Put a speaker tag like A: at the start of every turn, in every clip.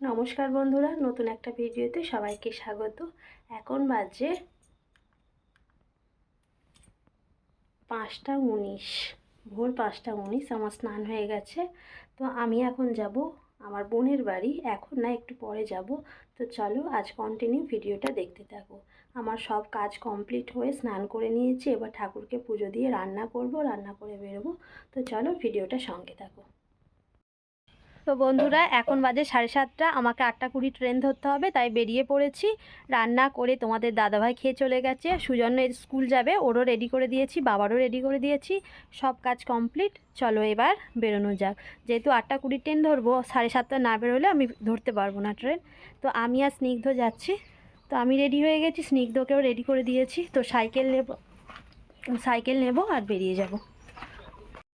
A: নমস্কার বন্ধুরা, নতুন একটা ভিডিওতে সবাইকে স্বাগত। এখন বাজে পাঁচটা উনিশ, ভোর পাঁচটা উনিশ, আমার স্নান হয়ে গেছে। তো আমি এখন যাব আমার বোনের বাড়ি, এখন না একটু পরে যাব। তো চলো আজ কন্টিনিউ ভিডিওটা দেখতে থাকো। আমার সব কাজ কমপ্লিট হয়ে স্নান করে নিয়েছি, এবার ঠাকুরকে পুজো দিয়ে রান্না করব, রান্না করে বেরোবো। তো চলো ভিডিওটা সঙ্গে থাকো। তো বন্ধুরা, এখন বাজে সাড়ে সাতটা, আমাকে আটটা কুড়ি ট্রেন ধরতে হবে, তাই বেরিয়ে পড়েছি। রান্না করে তোমাদের দাদাভাই খেয়ে চলে গেছে। সুজন্য স্কুল যাবে, ওরও রেডি করে দিয়েছি, বাবারও রেডি করে দিয়েছি। সব কাজ কমপ্লিট চলো এবার বেরোনো যাক। যেহেতু আটটা কুড়ি ট্রেন ধরবো, সাড়ে সাতটা না বেরোলে আমি ধরতে পারব না ট্রেন। তো আমি আর স্নিগ্ধ যাচ্ছি। তো আমি রেডি হয়ে গেছি, স্নিগ্ধকেও রেডি করে দিয়েছি। তো সাইকেল নেব সাইকেল নেব আর বেরিয়ে যাব।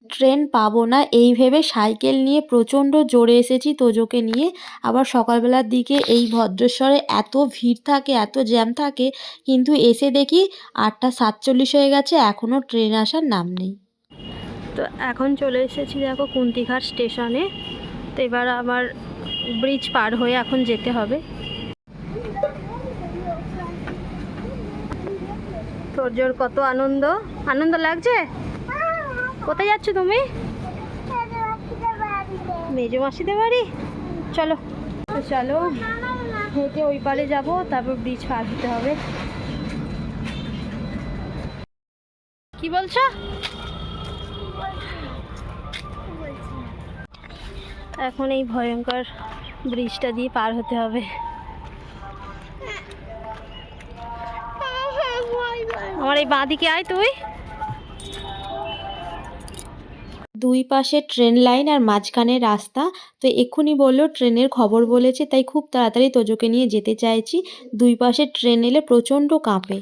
B: ট্রেন পাবো না। এই ভেবে সাইকেল নিয়ে প্রচণ্ড জোরে এসেছি তোজোকে নিয়ে। আবার সকালবেলার দিকে এই ভদ্রেশ্বরে এত ভিড় থাকে, এত জ্যাম থাকে, কিন্তু এসে দেখি আটটা সাতচল্লিশ হয়ে গেছে এখনও ট্রেন আসার নাম নেই।
A: তো এখন চলে এসেছি দেখো কুন্তিঘাট স্টেশনে। তো এবার আমার ব্রিজ পার হয়ে এখন যেতে হবে। তোর জোর কত আনন্দ? আনন্দ লাগছে? কোথায় যাচ্ছ তুমি? মেজো মাসিদের বাড়ি? চলো। চলো, হেঁটে ওই পারে যাব, তারপর ব্রিজ পার হতে হবে। কি বলছো? এখন এই ভয়ঙ্কর ব্রিজটা দিয়ে পার হতে হবে। আমার এই বাঁদিকে আয় তুই।
B: দুই পাশে ট্রেন লাইন আর মাঝখানে রাস্তা। তো এক্ষুনি বলল, ট্রেনের খবর বলেছে, তাই খুব তাড়াতাড়ি তোজোকে নিয়ে যেতে চাইছি। দুই পাশে ট্রেন এলে প্রচণ্ড কাঁপে।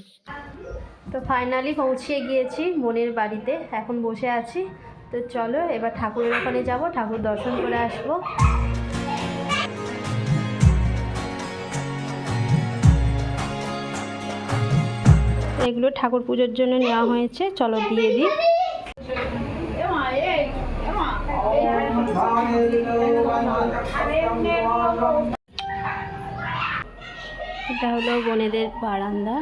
A: তো ফাইনালি পৌঁছে গিয়েছি বোনের বাড়িতে। এখন বসে আছি। তো চলো, এবার ঠাকুরের ওখানে যাব, ঠাকুর দর্শন করে আসব। এগুলো ঠাকুর পুজোর জন্য নেওয়া হয়েছে। চলো দিয়ে দিই। এটা হলো বোনেদের বারান্দা,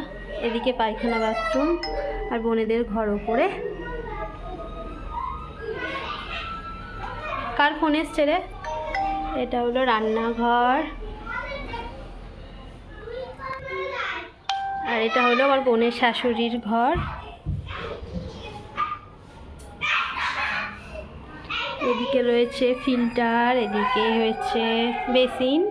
A: এদিকে পায়খানা বাথরুম আর বোনেদের ঘর ওপরে। কার ফোন এসছে রে? এটা হলো রান্নাঘর। আর এটা হলো আমার বোনের শাশুড়ির ঘর। এদিকে রয়েছে ফিল্টার এদিকে হয়েছে বেসিন।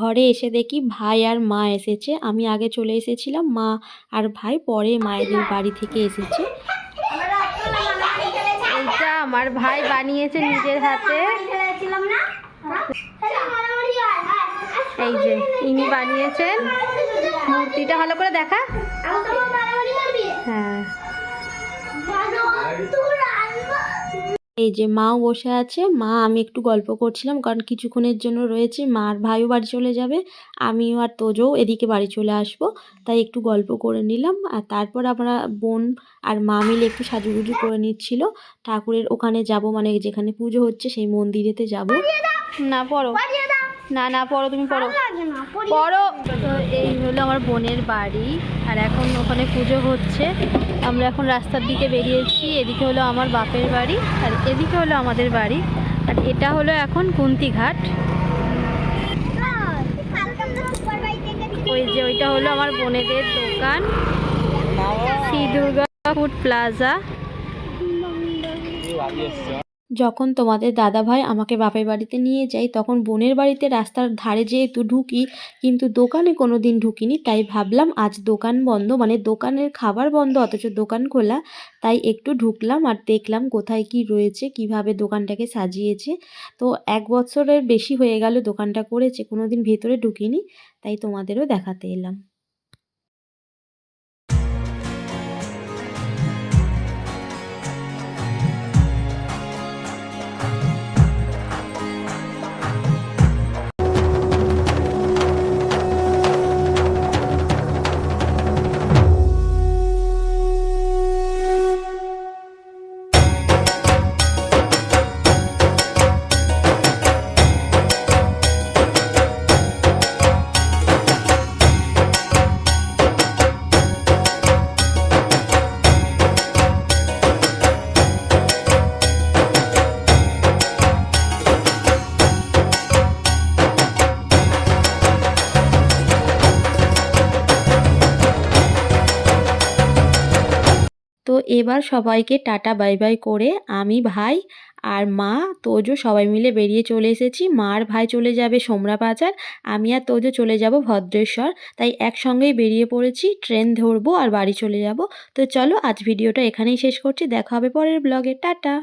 B: ঘরে এসে দেখি ভাই আর মা এসেছে। আমি আগে চলে এসেছিলাম মা আর ভাই পরে মায়েদের বাড়ি থেকে এসেছে।
A: এইটা আমার ভাই বানিয়েছে নিজের হাতে। এই যে ইনি বানিয়েছেন। মূর্তিটা ভালো করে দেখা। হ্যাঁ।
B: এই যে মাও বসে আছে। মা আমি একটু গল্প করছিলাম কারণ কিছুক্ষণের জন্য রয়েছে। মার ভাইও বাড়ি চলে যাবে আমিও আর তোজও এদিকে বাড়ি চলে আসব। তাই একটু গল্প করে নিলাম। আর তারপর আমরা বোন আর মা মিলে একটু সাজুগুজু করে নিচ্ছিল। ঠাকুরের ওখানে যাব মানে যেখানে পুজো হচ্ছে সেই মন্দিরেতে যাব।
A: না পড়ো। না না পড়ো তুমি পড়ো। পড়ো। তো এই হলো আমার বোনের বাড়ি আর এখন ওখানে পুজো হচ্ছে। আমরা এখন রাস্তার দিকে বেরিয়েছি এদিকে হলো আমার বাপের বাড়ি আর এদিকে হলো আমাদের বাড়ি। আর এটা হলো এখন কুন্তিঘাট। ওই যে ওইটা হলো আমার বোনেদের দোকান। Shri Durga food plaza.
B: যখন তোমাদের দাদা ভাই আমাকে বাপের বাড়িতে নিয়ে যায়, তখন বোনের বাড়িতে রাস্তার ধারে যেহেতু ঢুকি, কিন্তু দোকানে কোনো দিন ঢুকিনি, তাই ভাবলাম আজ দোকান বন্ধ মানে দোকানের খাবার বন্ধ, অথচ দোকান খোলা, তাই একটু ঢুকলাম আর দেখলাম কোথায় কি রয়েছে, কীভাবে দোকানটাকে সাজিয়েছে। তো এক বছরের বেশি হয়ে গেল দোকানটা করেছে কোনো দিন ভেতরে ঢুকিনি, তাই তোমাদেরও দেখাতে এলাম। এবার সবাইকে টাটা, বাই বাই করে আমি, ভাই আর মা, তোজো সবাই মিলে বেরিয়ে চলে এসেছি। মার ভাই চলে যাবে সোমরা বাজার, আমি আর তোজো চলে যাব ভদ্রেশ্বর। তাই একসঙ্গেই বেরিয়ে পড়েছি, ট্রেন ধরবো আর বাড়ি চলে যাব। তো চলো আজ ভিডিওটা এখানেই শেষ করছি, দেখা হবে পরের ব্লগে। টাটা!